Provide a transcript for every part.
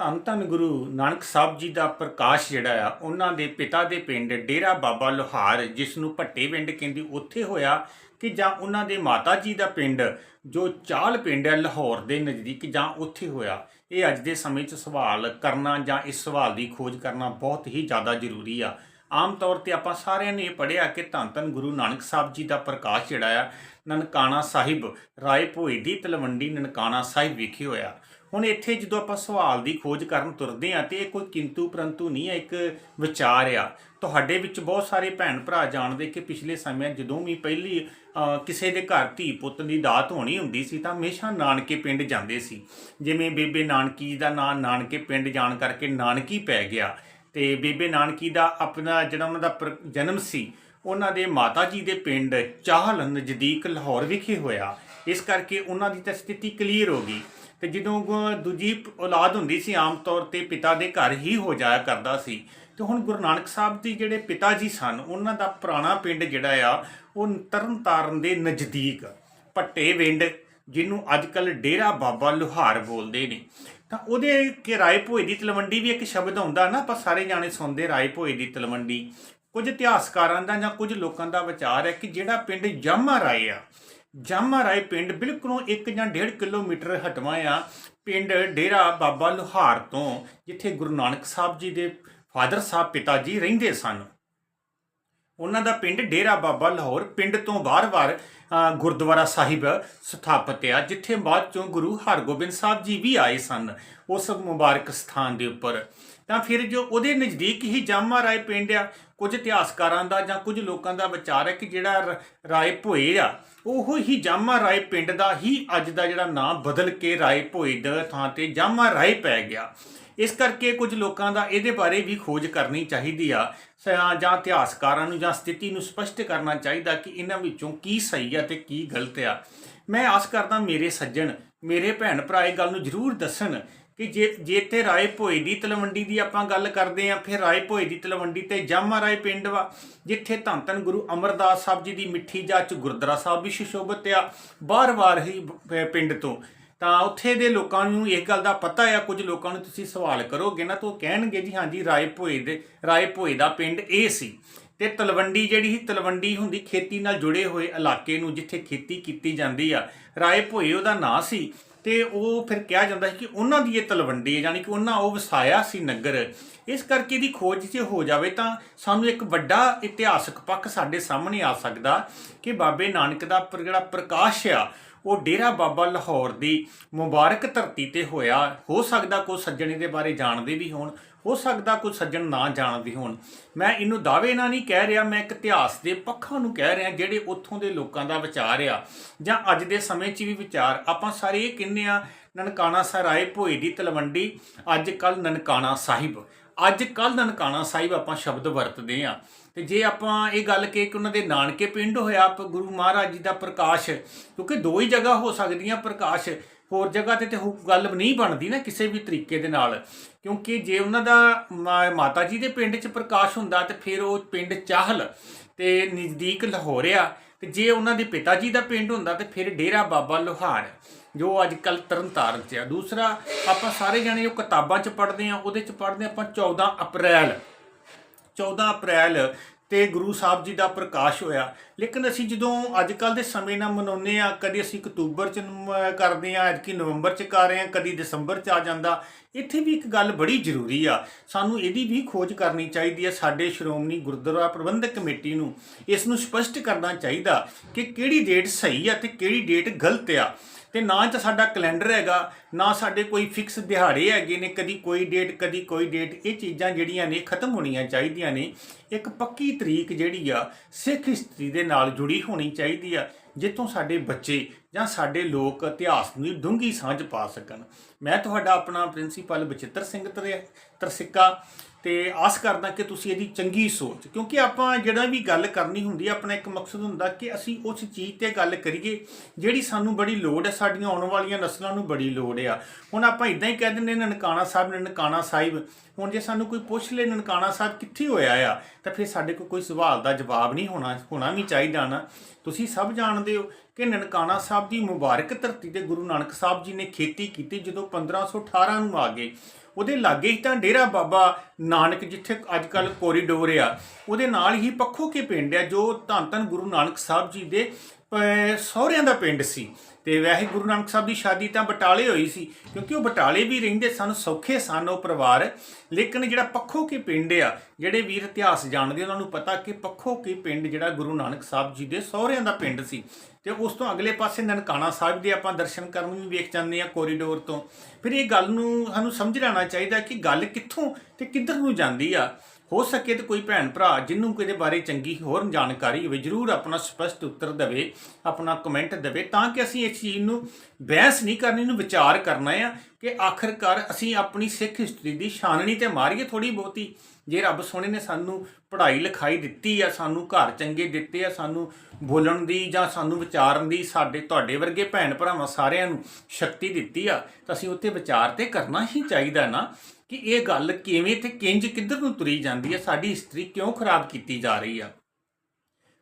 ਧੰਨ ਧੰਨ ਗੁਰੂ ਨਾਨਕ ਸਾਹਿਬ ਜੀ ਦਾ ਪ੍ਰਕਾਸ਼ ਜਿਹੜਾ ਆ, ਉਹਨਾਂ ਦੇ ਪਿਤਾ ਦੇ ਪਿੰਡ ਡੇਰਾ ਬਾਬਾ ਲੋਹਾਰ, ਜਿਸ ਨੂੰ ਭੱਟੇ ਪਿੰਡ ਕਹਿੰਦੀ, ਉੱਥੇ ਹੋਇਆ ਕਿ ਜਾਂ ਉਹਨਾਂ ਦੇ ਮਾਤਾ ਜੀ ਦਾ ਪਿੰਡ, ਜੋ ਚਾਲ ਪਿੰਡ ਹੈ ਲਾਹੌਰ ਦੇ ਨਜ਼ਦੀਕ, ਜਾਂ ਉੱਥੇ ਹੋਇਆ। ਇਹ ਅੱਜ ਦੇ ਸਮੇਂ 'ਚ ਸਵਾਲ ਕਰਨਾ ਜਾਂ ਇਸ ਸਵਾਲ ਦੀ ਖੋਜ ਕਰਨਾ ਬਹੁਤ ਹੀ ਜ਼ਿਆਦਾ ਜ਼ਰੂਰੀ ਆ। ਆਮ ਤੌਰ ਤੇ ਆਪਾਂ ਸਾਰਿਆਂ ਨੇ ਇਹ ਪੜ੍ਹਿਆ ਕਿ ਧੰਨ ਧੰਨ ਗੁਰੂ ਨਾਨਕ ਸਾਹਿਬ ਜੀ ਦਾ ਪ੍ਰਕਾਸ਼ ਜਿਹੜਾ ਆ, ਨਨਕਾਣਾ ਸਾਹਿਬ ਰਾਏ ਭੋਏ ਦੀ ਤਲਵੰਡੀ ਨਨਕਾਣਾ ਸਾਹਿਬ ਵਿਖੇ ਹੋਇਆ। ਹੁਣ ਇੱਥੇ ਜਦੋਂ ਆਪਾਂ ਸਵਾਲ ਦੀ ਖੋਜ ਕਰਨ ਤੁਰਦੇ ਆ ਤੇ ਇਹ ਕੋਈ ਕਿੰਤੂ ਪਰੰਤੂ ਨਹੀਂ ਹੈ, ਇੱਕ ਵਿਚਾਰ ਆ। ਤੁਹਾਡੇ ਵਿੱਚ ਬਹੁਤ ਸਾਰੇ ਭੈਣ ਭਰਾ ਜਾਣਦੇ ਕਿ ਪਿਛਲੇ ਸਮਿਆਂ ਜਦੋਂ ਵੀ ਪਹਿਲੀ ਕਿਸੇ ਦੇ ਘਰ ਧੀ ਪੁੱਤ ਦੀ ਦਾਤ ਹੋਣੀ ਹੁੰਦੀ ਸੀ ਤਾਂ ਹਮੇਸ਼ਾ ਨਾਨਕੇ ਪਿੰਡ ਜਾਂਦੇ ਸੀ। ਜਿਵੇਂ ਬੇਬੇ ਨਾਨਕੀ ਦਾ ਨਾਂ ਨਾਨਕੇ ਪਿੰਡ ਜਾਣ ਕਰਕੇ ਨਾਨਕੀ ਪੈ ਗਿਆ। ਤੇ ਬੇਬੇ ਨਾਨਕੀ ਦਾ ਆਪਣਾ ਜਿਹੜਾ ਉਹਨਾਂ ਦਾ ਪਰ- ਜਨਮ ਸੀ, ਉਹਨਾਂ ਦੇ ਮਾਤਾ ਜੀ ਦੇ ਪਿੰਡ ਚਾਹਲ ਨਜ਼ਦੀਕ ਲਾਹੌਰ ਵਿਖੇ ਹੋਇਆ। ਇਸ ਕਰਕੇ ਉਹਨਾਂ ਦੀ ਤਾਂ ਸਥਿਤੀ ਕਲੀਅਰ ਹੋ ਗਈ। ਤੇ ਜਦੋਂ ਗ- ਦੂਜੀ ਔਲਾਦ ਹੁੰਦੀ ਸੀ, ਆਮ ਤੌਰ ਤੇ ਪਿਤਾ ਦੇ ਘਰ ਹੀ ਹੋ ਜਾਇਆ ਕਰਦਾ ਸੀ। ਤੇ ਹੁਣ ਗੁਰੂ ਨਾਨਕ ਸਾਹਿਬ ਦੀ ਜਿਹੜੇ ਪਿਤਾ ਜੀ ਸਨ, ਉਹਨਾਂ ਦਾ ਪੁਰਾਣਾ ਪਿੰਡ ਜਿਹੜਾ ਆ, ਉਹ ਤਰਨਤਾਰਨ ਦੇ ਨਜ਼ਦੀਕ, ਭੱਟੇ ਵਿੰਡ, ਜਿਹਨੂੰ ਅੱਜ ਕੱਲ ਡੇਰਾ ਬਾਬਾ ਲੁਹਾਰ ਬੋਲਦੇ ਨੇ। ਤਾਂ ਉਹਦੇ ਕਿ ਰਾਏ ਭੋਏ ਦੀ ਤਲਵੰਡੀ ਵੀ ਇੱਕ ਸ਼ਬਦ ਆਉਂਦਾ ਨਾ, ਆਪਾਂ ਸਾਰੇ ਜਾਣੇ ਸੁਣਦੇ ਰਾਏ ਭੋਏ ਦੀ ਤਲਵੰਡੀ। ਕੁਝ ਇਤਿਹਾਸਕਾਰਾਂ ਦਾ ਜਾਂ ਕੁਝ ਲੋਕਾਂ ਦਾ ਵਿਚਾਰ ਹੈ ਕਿ ਜਿਹੜਾ ਪਿੰਡ ਜਾਮਾ ਰਾਏ ਆ, ਜਾਮਾ ਰਾਏ ਪਿੰਡ ਬਿਲਕੁਲੋਂ 1 ਜਾਂ 1.5 ਕਿਲੋਮੀਟਰ ਹਟਵਾ ਆ, ਪਿੰਡ ਡੇਰਾ ਬਾਬਾ ਲੁਹਾਰ ਤੋਂ, ਜਿੱਥੇ ਗੁਰੂ ਨਾਨਕ ਸਾਹਿਬ ਜੀ ਦੇ ਫਾਦਰ ਸਾਹਿਬ ਪਿਤਾ ਜੀ ਰਹਿੰਦੇ ਸਨ। ਉਹਨਾਂ ਦਾ ਪਿੰਡ ਡੇਰਾ ਬਾਬਾ ਲਾਹੌਰ, ਪਿੰਡ ਤੋਂ ਵਾਰ ਵਾਰ ਗੁਰਦੁਆਰਾ ਸਾਹਿਬ ਸਥਾਪਿਤ ਆ, ਜਿੱਥੇ ਬਾਅਦ ਚੋਂ ਗੁਰੂ ਹਰਗੋਬਿੰਦ ਸਾਹਿਬ ਜੀ ਵੀ ਆਏ ਸਨ, ਉਸ ਮੁਬਾਰਕ ਸਥਾਨ ਦੇ ਉੱਪਰ। ਤਾਂ ਫਿਰ ਜੋ ਉਹਦੇ ਨਜ਼ਦੀਕ ਹੀ ਜਾਮਾ ਰਾਏ ਪਿੰਡ ਆ, ਕੁਝ ਇਤਿਹਾਸਕਾਰਾਂ ਦਾ ਜਾਂ ਕੁਝ ਲੋਕਾਂ ਦਾ ਵਿਚਾਰ ਹੈ ਕਿ ਜਿਹੜਾ ਰ- ਰਾਏ ਭੋਏ ਆ, ਉਹ ਹੀ ਜਾਮਾ ਰਾਏ ਪਿੰਡ ਦਾ ਹੀ ਅੱਜ ਦਾ ਜਿਹੜਾ ਨਾਮ ਬਦਲ ਕੇ ਰਾਏ ਭੋਏ ਦਾ ਥਾਂ ਤੇ ਜਾਮਾ ਰਾਏ ਪੈ ਗਿਆ। ਇਸ ਕਰਕੇ ਕੁਝ ਲੋਕਾਂ ਦਾ ਇਹਦੇ ਬਾਰੇ ਵੀ ਖੋਜ ਕਰਨੀ ਚਾਹੀਦੀ ਆ। ਜਾਂ ਇਤਿਹਾਸਕਾਰਾਂ ਨੂੰ ਜਾਂ ਸਥਿਤੀ ਨੂੰ ਸਪਸ਼ਟ ਕਰਨਾ ਚਾਹੀਦਾ ਕਿ ਇਹਨਾਂ ਵਿੱਚੋਂ ਕੀ ਸਹੀ ਆ ਤੇ ਕੀ ਗਲਤ ਆ। ਮੈਂ ਆਸ ਕਰਦਾ ਮੇਰੇ ਸੱਜਣ, ਮੇਰੇ ਭੈਣ ਭਰਾ ਇਹ ਗੱਲ ਨੂੰ ਜ਼ਰੂਰ ਦੱਸਣ ਕਿ ਜੇ ਜੇ ਇੱਥੇ ਰਾਏ ਭੋਏ ਦੀ ਤਲਵੰਡੀ ਦੀ ਆਪਾਂ ਗੱਲ ਕਰਦੇ ਆਂ, ਫਿਰ ਰਾਏ ਭੋਏ ਦੀ ਤਲਵੰਡੀ ਤੇ ਜਾਮਾ ਰਾਏ ਪਿੰਡ ਵਾ, ਜਿੱਥੇ ਧੰਨ ਧੰਨ ਗੁਰੂ ਅਮਰਦਾਸ ਸਾਹਿਬ ਜੀ ਦੀ ਮਿੱਠੀ ਜਾਚ ਗੁਰਦੁਆਰਾ ਸਾਹਿਬ ਵੀ ਸੁਸ਼ੋਭਿਤ ਆ ਬਾਰ-ਬਾਰ ਹੀ ਪਿੰਡ ਤੋਂ। ਤਾਂ ਉੱਥੇ ਦੇ ਲੋਕਾਂ ਨੂੰ ਇਹ ਗੱਲ ਦਾ ਪਤਾ ਆ, ਕੁਝ ਲੋਕਾਂ ਨੂੰ ਤੁਸੀਂ ਸਵਾਲ ਕਰੋਗੇ ਨਾ ਤਾਂ ਉਹ ਕਹਿਣਗੇ ਜੀ, ਹਾਂਜੀ ਰਾਏ ਭੋਏ ਦੇ ਰਾਏ ਭੋਏ ਦਾ ਪਿੰਡ ਇਹ ਸੀ। ਤੇ ਤਲਵੰਡੀ ਜਿਹੜੀ ਸੀ, ਤਲਵੰਡੀ ਹੁੰਦੀ ਖੇਤੀ ਨਾਲ ਜੁੜੇ ਹੋਏ ਇਲਾਕੇ ਨੂੰ ਜਿੱਥੇ ਖੇਤੀ ਕੀਤੀ ਜਾਂਦੀ ਆ ਰਾਏ ਭੋਏ ਉਹਦਾ ਨਾਂ ਸੀ। ਤੇ ਉਹ ਫਿਰ ਕਿਹਾ ਜਾਂਦਾ ਸੀ ਕਿ ਉਹਨਾਂ ਦੀ ਇਹ ਤਲਵੰਡੀ ਹੈ ਯਾਨੀ ਕਿ ਉਹਨਾਂ ਉਹ ਵਸਾਇਆ ਸੀ ਨਗਰ। ਇਸ ਕਰਕੇ ਦੀ ਖੋਜ ਜੇ ਹੋ ਜਾਵੇ ਤਾਂ ਸਾਨੂੰ ਇੱਕ ਵੱਡਾ ਇਤਿਹਾਸਕ ਪੱਖ ਸਾਡੇ ਸਾਹਮਣੇ ਆ ਸਕਦਾ ਕਿ ਬਾਬੇ ਨਾਨਕ ਦਾ ਪਰ- ਜਿਹੜਾ ਪ੍ਰਕਾਸ਼ ਆ ਉਹ ਡੇਰਾ ਬਾਬਾ ਲਾਹੌਰ ਦੀ ਮੁਬਾਰਕ ਧਰਤੀ ਤੇ ਹੋਇਆ। ਹੋ ਸਕਦਾ ਕੋਈ ਸੱਜਣ ਇਹਦੇ ਬਾਰੇ ਜਾਣਦੇ ਵੀ ਹੋਣ, ਹੋ ਸਕਦਾ ਕੋਈ ਸੱਜਣ ਨਾ ਜਾਣਦੇ ਹੋਣ। ਮੈਂ ਇਹਨੂੰ ਦਾਅਵੇ ਨਾਲ ਨਹੀਂ ਕਹਿ ਰਿਹਾ, ਮੈਂ ਇੱਕ ਇਤਿਹਾਸ ਦੇ ਪੱਖਾਂ ਨੂੰ ਕਹਿ ਰਿਹਾ, ਜਿਹੜੇ ਉੱਥੋਂ ਦੇ ਲੋਕਾਂ ਦਾ ਵਿਚਾਰ ਆ। ਜਾਂ ਅੱਜ ਦੇ ਸਮੇਂ 'ਚ ਵੀ ਵਿਚਾਰ। ਆਪਾਂ ਸਾਰੇ ਇਹ ਕਹਿੰਦੇ ਆ ਨਨਕਾਣਾ ਸਰਾਏ ਭੋਏ ਦੀ ਤਲਵੰਡੀ, ਅੱਜ ਕੱਲ ਨਨਕਾਣਾ ਸਾਹਿਬ। ਅੱਜ ਕੱਲ ਨਨਕਾਣਾ ਸਾਹਿਬ ਆਪਾਂ ਸ਼ਬਦ ਵਰਤਦੇ ਆ ਤੇ ਜੇ ਆਪਾਂ ਇਹ ਗੱਲ ਕਹੇ ਕਿ ਉਹਨਾਂ ਦੇ ਨਾਨਕੇ ਪਿੰਡ ਹੋਇਆ ਗੁਰੂ ਮਹਾਰਾਜ ਜੀ ਦਾ ਪ੍ਰਕਾਸ਼, ਕਿਉਂਕਿ ਦੋ ਹੀ ਜਗ੍ਹਾ ਹੋ ਸਕਦੀਆਂ ਪ੍ਰਕਾਸ਼, ਹੋਰ ਜਗ੍ਹਾ ਤੇ ਤੇ ਉਹ ਗੱਲ ਨਹੀਂ ਬਣਦੀ ਨਾ ਕਿਸੇ ਵੀ ਤਰੀਕੇ ਦੇ ਨਾਲ। ਕਿਉਂਕਿ ਜੇ ਉਹਨਾਂ ਦਾ ਮਾ- ਮਾਤਾ ਜੀ ਦੇ ਪਿੰਡ 'ਚ ਪ੍ਰਕਾਸ਼ ਹੁੰਦਾ ਤੇ ਫਿਰ ਉਹ ਪਿੰਡ ਚਾਹਲ ਤੇ ਨਜ਼ਦੀਕ ਲਾਹੌਰ ਆ ਤੇ ਜੇ ਉਹਨਾਂ ਦੇ ਪਿਤਾ ਜੀ ਦਾ ਪਿੰਡ ਹੁੰਦਾ ਤੇ ਫਿਰ ਡੇਰਾ ਬਾਬਾ ਲੋਹਾਰ, ਜੋ ਅੱਜ ਕੱਲ ਤਰਨਤਾਰਨ 'ਚ ਆ। ਦੂਸਰਾ, ਆਪਾਂ ਸਾਰੇ ਜਾਣੇ ਜੋ ਕਿਤਾਬਾਂ 'ਚ ਪੜ੍ਹਦੇ ਆ ਉਹਦੇ 'ਚ ਪੜ੍ਹਦੇ ਆਪਾਂ 14 ਅਪ੍ਰੈਲ। 14 ਅਪ੍ਰੈਲ ਤੇ ਗੁਰੂ ਸਾਹਿਬ ਜੀ ਦਾ ਪ੍ਰਕਾਸ਼ ਹੋਇਆ। ਲੇਕਿਨ ਅਸੀਂ ਜਦੋਂ ਅੱਜ ਕੱਲ ਦੇ ਸਮੇਂ ਨਾਲ ਮਨਾਉਂਦੇ ਆ ਕਦੇ ਅਸੀਂ ਅਕਤੂਬਰ ਚ ਕਰਦੇ ਆ ਐਤਕੀ ਨਵੰਬਰ ਚ ਕਰ ਰਹੇ ਆ ਕਦੀ ਦਸੰਬਰ ਚ ਆ ਜਾਂਦਾ ਇੱਥੇ ਵੀ ਇੱਕ ਗੱਲ ਬੜੀ ਜ਼ਰੂਰੀ ਆ। ਸਾਨੂੰ ਇਹਦੀ ਵੀ ਖੋਜ ਕਰਨੀ ਚਾਹੀਦੀ ਆ ਸਾਡੇ ਸ਼੍ਰੋਮਣੀ ਗੁਰਦੁਆਰਾ ਪ੍ਰਬੰਧਕ ਕਮੇਟੀ ਨੂੰ। ਇਸ ਨੂੰ ਸਪਸ਼ਟ ਕਰਨਾ ਚਾਹੀਦਾ ਕਿ ਕਿਹੜੀ ਡੇਟ ਸਹੀ ਆ ਤੇ ਕਿਹੜੀ ਡੇਟ ਗਲਤ ਆ। ਤੇ ਨਾ ਤਾਂ ਸਾਡਾ ਕੈਲੰਡਰ ਹੈਗਾ, ਨਾ ਸਾਡੇ ਕੋਈ ਫਿਕਸ ਦਿਹਾੜੇ ਹੈਗੇ ਨੇ, ਕਦੀ ਕੋਈ ਡੇਟ ਕਦੀ ਕੋਈ ਡੇਟ ਇਹ ਚੀਜ਼ਾਂ ਜਿਹੜੀਆਂ ਨੇ ਖਤਮ ਹੋਣੀਆਂ ਚਾਹੀਦੀਆਂ ਨੇ। ਇੱਕ ਪੱਕੀ ਤਰੀਕ ਜਿਹੜੀ ਆ ਸਿੱਖ ਹਿਸਟਰੀ ਦੇ ਨਾਲ ਜੁੜੀ ਹੋਣੀ ਚਾਹੀਦੀ ਆ, ਜਿੱਥੋਂ ਸਾਡੇ ਬੱਚੇ ਜਾਂ ਸਾਡੇ ਲੋਕ ਇਤਿਹਾਸ ਨੂੰ ਡੂੰਘੀ ਸਾਂਝ ਪਾ ਸਕਣ। ਮੈਂ ਤੁਹਾਡਾ ਆਪਣਾ ਪ੍ਰਿੰਸੀਪਲ ਬਚਿੱਤਰ ਸਿੰਘ ਤਰੇ ਤਰਸਿੱਕਾ ਤੇ ਆਸ ਕਰਦਾ ਕਿ ਤੁਸੀਂ ਇਹਦੀ ਚੰਗੀ ਸੋਚ, ਕਿਉਂਕਿ ਆਪਾਂ ਜਿਹੜਾ ਵੀ ਗੱਲ ਕਰਨੀ ਹੁੰਦੀ ਹੈ ਆਪਣਾ ਇੱਕ ਮਕਸਦ ਹੁੰਦਾ ਕਿ ਅਸੀਂ ਉਸ ਚੀਜ਼ ਤੇ ਗੱਲ ਕਰੀਏ ਜਿਹੜੀ ਸਾਨੂੰ ਬੜੀ ਲੋੜ ਹੈ, ਸਾਡੀਆਂ ਆਉਣ ਵਾਲੀਆਂ ਨਸਲਾਂ ਨੂੰ ਬੜੀ ਲੋੜ ਆ। ਹੁਣ ਆਪਾਂ ਇਦਾਂ ਹੀ ਕਹਿ ਦਿੰਦੇ ਨਨਕਾਣਾ ਸਾਹਿਬ ਨਨਕਾਣਾ ਸਾਹਿਬ, ਹੁਣ ਜੇ ਸਾਨੂੰ ਕੋਈ ਪੁੱਛ ਲੇ ਨਨਕਾਣਾ ਸਾਹਿਬ ਕਿੱਥੇ ਹੋਇਆ ਆ, ਤਾਂ ਫਿਰ ਸਾਡੇ ਕੋਲ ਕੋਈ ਸਵਾਲ ਦਾ ਜਵਾਬ ਨਹੀਂ ਹੋਣਾ ਹੋਣਾ ਵੀ ਚਾਹੀਦਾ ਨਾ। ਤੁਸੀਂ ਸਭ ਜਾਣਦੇ ਹੋ ਕਿ ਨਨਕਾਣਾ ਸਾਹਿਬ ਦੀ ਮੁਬਾਰਕ ਧਰਤੀ ਤੇ ਗੁਰੂ ਨਾਨਕ ਸਾਹਿਬ ਜੀ ਨੇ ਖੇਤੀ ਕੀਤੀ ਜਦੋਂ 1518 ਨੂੰ ਆ ਗਏ। ਉਹਦੇ ਲਾਗੇ ਹੀ ਤਾਂ ਡੇਰਾ ਬਾਬਾ ਨਾਨਕ ਜਿੱਥੇ ਅੱਜ ਕੱਲ ਕੋਰੀਡੋਰ ਆ। ਉਹਦੇ ਨਾਲ ਹੀ ਪੱਖੋ ਕੇ ਪਿੰਡ ਆ ਜੋ ਧੰਨ ਧੰਨ ਗੁਰੂ ਨਾਨਕ ਸਾਹਿਬ ਜੀ ਦੇ ਸਹੁਰਿਆਂ ਦਾ ਪਿੰਡ ਸੀ ਤੇ ਵੈਸੇ ਗੁਰੂ ਨਾਨਕ ਸਾਹਿਬ ਦੀ ਸ਼ਾਦੀ ਤਾਂ ਬਟਾਲੇ ਹੋਈ ਸੀ, ਕਿਉਂਕਿ ਉਹ ਬਟਾਲੇ ਵੀ ਰਹਿੰਦੇ ਸਨ, ਸੌਖੇ ਸਨ ਉਹ ਪਰਿਵਾਰ। ਲੇਕਿਨ ਜਿਹੜਾ ਪੱਖੋ ਕੀ ਪਿੰਡ ਆ, ਜਿਹੜੇ ਵੀਰ ਇਤਿਹਾਸ ਜਾਣਦੇ ਉਹਨਾਂ ਨੂੰ ਪਤਾ ਕਿ ਪੱਖੋ ਕੀ ਪਿੰਡ ਜਿਹੜਾ ਗੁਰੂ ਨਾਨਕ ਸਾਹਿਬ ਜੀ ਦੇ ਸਹੁਰਿਆਂ ਦਾ ਪਿੰਡ ਸੀ। ਤੇ ਉਸ ਤੋਂ ਅਗਲੇ ਪਾਸੇ ਨਨਕਾਣਾ ਸਾਹਿਬ ਦੇ ਆਪਾਂ ਦਰਸ਼ਨ ਕਰਨ ਵੀ ਵੇਖ ਜਾਂਦੇ ਆ ਕੋਰੀਡੋਰ ਤੋਂ। ਫਿਰ ਇਹ ਗੱਲ ਨੂੰ ਸਾਨੂੰ ਸਮਝ ਲੈਣਾ ਚਾਹੀਦਾ ਕਿ ਗੱਲ ਕਿੱਥੋਂ ਤੇ ਕਿੱਧਰ ਨੂੰ ਜਾਂਦੀ ਆ। ਹੋ ਸਕੇ ਤਾਂ ਕੋਈ ਭੈਣ ਭਰਾ ਜਿੰਨੂੰ ਕਿਹਦੇ ਬਾਰੇ ਚੰਗੀ ਹੋਰ ਜਾਣਕਾਰੀ ਹੋਵੇ, ਜਰੂਰ ਆਪਣਾ ਸਪਸ਼ਟ ਉੱਤਰ ਦੇਵੇ, ਆਪਣਾ ਕਮੈਂਟ ਦੇਵੇ, ਤਾਂ ਕਿ ਅਸੀਂ ਇਸ ਚੀਜ਼ ਨੂੰ ਬਹਿਸ ਨਹੀਂ ਕਰਨੀ ਨੂੰ ਵਿਚਾਰ ਕਰਨਾ ਆ ਕਿ ਆਖਰਕਾਰ ਅਸੀਂ ਆਪਣੀ ਸਿੱਖ ਹਿਸਟਰੀ ਦੀ ਛਾਨਣੀ ਤੇ ਮਾਰੀਏ ਥੋੜੀ ਬਹੁਤੀ। ਜੇ ਰੱਬ ਸੋਹਣੇ ਨੇ ਸਾਨੂੰ ਪੜ੍ਹਾਈ ਲਿਖਾਈ ਦਿੱਤੀ ਆ, ਸਾਨੂੰ ਘਰ ਚੰਗੇ ਦਿੱਤੇ ਆ, ਸਾਨੂੰ ਬੋਲਣ ਦੀ ਜਾਂ ਸਾਨੂੰ ਵਿਚਾਰਨ ਦੀ ਸਾਡੇ, ਤੁਹਾਡੇ ਵਰਗੇ ਭੈਣ ਭਰਾਵਾਂ ਸਾਰਿਆਂ ਨੂੰ ਸ਼ਕਤੀ ਦਿੱਤੀ ਆ, ਤਾਂ ਅਸੀਂ ਉੱਤੇ ਵਿਚਾਰ ਤੇ ਕਰਨਾ ਹੀ ਚਾਹੀਦਾ ਨਾ। ਕਿ ਇਹ ਗੱਲ ਕਿਵੇਂ ਤੇ ਕਿੰਜ ਕਿੱਧਰ ਨੂੰ ਤੁਰੀ ਜਾਂਦੀ ਹੈ? ਸਾਡੀ ਹਿਸਟਰੀ ਕਿਉਂ ਖਰਾਬ ਕੀਤੀ ਜਾ ਰਹੀ ਆ?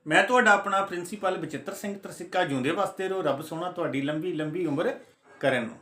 ਮੈਂ ਤੁਹਾਡਾ ਆਪਣਾ ਪ੍ਰਿੰਸੀਪਲ ਬਚਿੱਤਰ ਸਿੰਘ ਤਰਸਿੱਕਾ ਜਿਉਂਦੇ ਵਾਸਤੇ ਰੋ ਰੱਬ ਸੋਹਣਾ ਤੁਹਾਡੀ ਲੰਬੀ ਲੰਬੀ ਉਮਰ ਕਰਨ ਨੂੰ।